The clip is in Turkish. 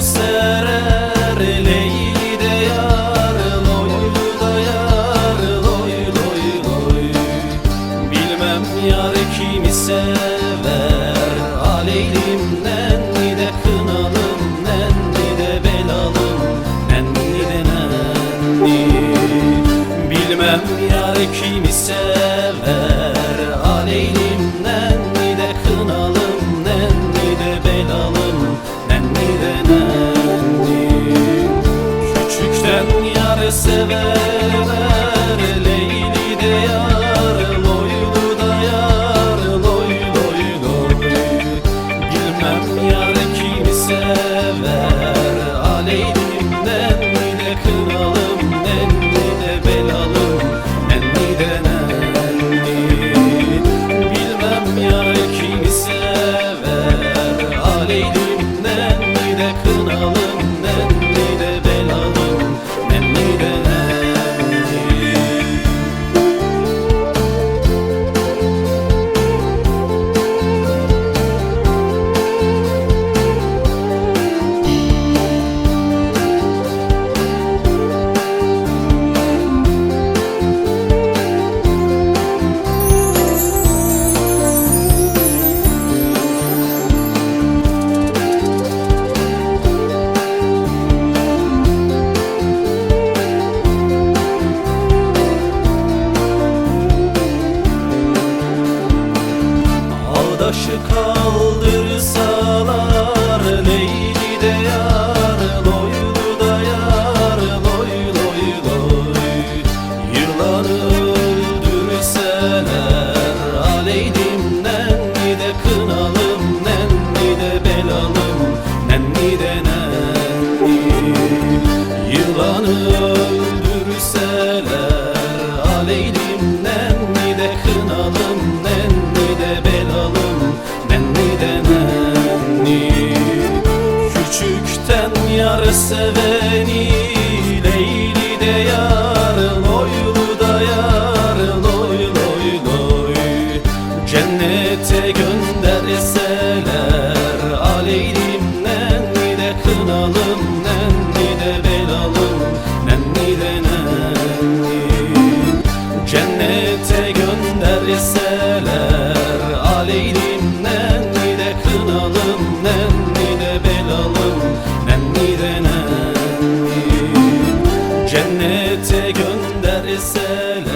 serer Leyli yar Loylu yar Loy loy loy Bilmem yar kimi sever Aleylimden de kınalım Nenni belalım Nenni de Bilmem yar kimi sever. Taşı kaldırsalar Leyli de yar Loylu da yar Loy loy loy. Yıllar öldürseler Aleyhimden ni de kınalım Nenni de belalım Nenni de nenni. Yılan öldürseler Küçükten yarı seveni Leyli de yar Loylu da yar Loy loy loy Cennete gönderseler Aleylimden de kınalım Nenni de belalım Nenni de nenni Cennet cennete gönderseler